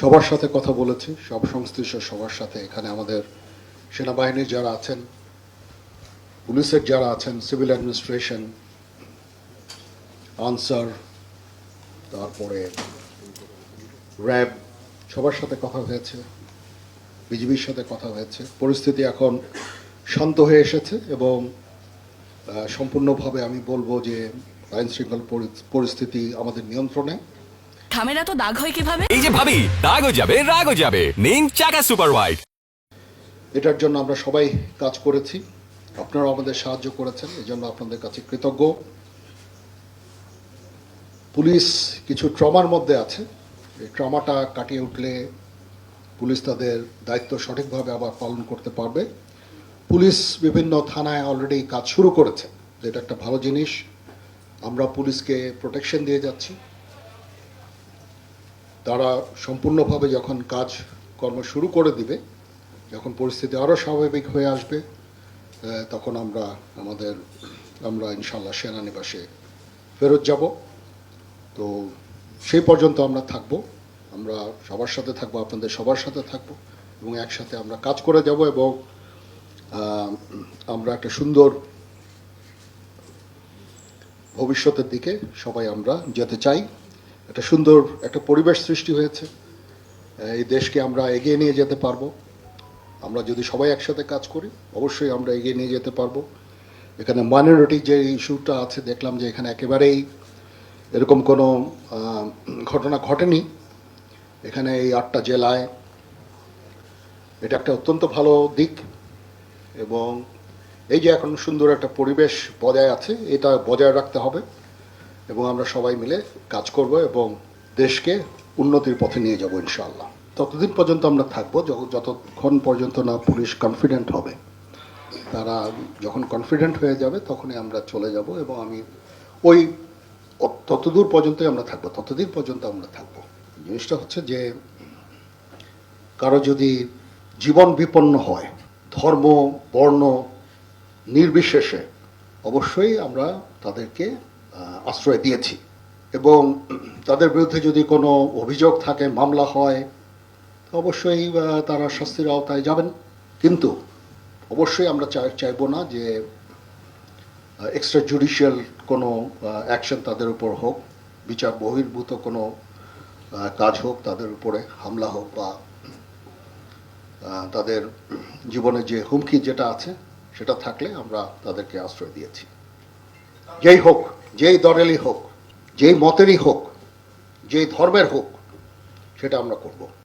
সবার সাথে কথা বলেছি, সব সংশ্লিষ্ট সবার সাথে। এখানে আমাদের সেনাবাহিনীর যারা আছেন, পুলিশের যারা আছেন, সিভিল অ্যাডমিনিস্ট্রেশন, আনসার, তারপরে র্যাব, সবার সাথে কথা হয়েছে, বিজিবির সাথে কথা হয়েছে। পরিস্থিতি এখন শান্ত হয়ে এসেছে এবং সম্পূর্ণভাবে আমি বলব যে আইন শৃঙ্খলা পরি- পরিস্থিতি আমাদের নিয়ন্ত্রণে। খামেরা তো দাগ হয় কীভাবে? এই যে ভাবি দাগও যাবে রাগও যাবে। নিন চাকা সুপার হোয়াইট এটার জন্য আমরা সবাই কাজ করেছি। আপনারাও আমাদের সাহায্য করেছেন এই জন্য আপনাদের কাছে কৃতজ্ঞ। পুলিশ কিছু ট্রমার মধ্যে আছে। এই ট্রমাটা কাটিয়ে উঠলে পুলিশ তাদের দায়িত্ব সঠিকভাবে আবার পালন করতে পারবে। পুলিশ বিভিন্ন থানায় অলরেডি কাজ শুরু করেছে যেটা একটা ভালো জিনিস। আমরা পুলিশকে প্রোটেকশন দিয়ে যাচ্ছি। তারা সম্পূর্ণভাবে যখন কাজ কর্ম শুরু করে দিবে, যখন পরিস্থিতি আরও স্বাভাবিক হয়ে আসবে তখন আমরা আমাদের, আমরা ইনশাল্লাহ সেনানিবাসে ফেরত যাব। তো সেই পর্যন্ত আমরা থাকব। আমরা সবার সাথে থাকব, আপনাদের সবার সাথে থাকব এবং একসাথে আমরা কাজ করে যাব এবং আমরা একটা সুন্দর ভবিষ্যতের দিকে সবাই আমরা যেতে চাই। একটা সুন্দর একটা পরিবেশ সৃষ্টি হয়েছে। এই দেশকে আমরা এগিয়ে নিয়ে যেতে পারব। আমরা যদি সবাই একসাথে কাজ করি, অবশ্যই আমরা এগিয়ে নিয়ে যেতে পারব। এখানে মাইনরিটি যে ইস্যুটা আছে, দেখলাম যে এখানে একেবারেই এরকম কোনো ঘটনা ঘটেনি। এখানে এই আটটা জেলায় এটা একটা অত্যন্ত ভালো দিক এবং এই যে এখন সুন্দর একটা পরিবেশ বজায় আছে, এটা বজায় রাখতে হবে। এবং আমরা সবাই মিলে কাজ করব এবং দেশকে উন্নতির পথে নিয়ে যাব ইনশাআল্লাহ। ততদিন পর্যন্ত আমরা থাকব যতক্ষণ পর্যন্ত না পুলিশ কনফিডেন্ট হবে। তারা যখন কনফিডেন্ট হয়ে যাবে, তখনই আমরা চলে যাব এবং আমি ওই ততদূর পর্যন্তই আমরা থাকব, ততদিন পর্যন্ত আমরা থাকব। জিনিসটা হচ্ছে যে, কারও যদি জীবন বিপন্ন হয়, ধর্ম, বর্ণ, নির্বিশেষে, অবশ্যই আমরা তাদেরকে আশ্রয় দিয়েছি। এবং তাদের বিরুদ্ধে যদি কোনো অভিযোগ থাকে, মামলা হয় অবশ্যই তারা শাস্তির আওতায় যাবেন। কিন্তু অবশ্যই আমরা চাই চাইব না যে এক্সট্রা জুডিশিয়াল কোনো অ্যাকশন তাদের উপর হোক, বিচার বহির্ভূত কোনো কাজ হোক, তাদের উপরে হামলা হোক বা তাদের জীবনে যে হুমকি যেটা আছে, সেটা থাকলে আমরা তাদেরকে আশ্রয় দিয়েছি। যেই হোক যেই দলেরই হোক যেই মতেরই হোক যেই ধর্মের হোক সেটা আমরা করব।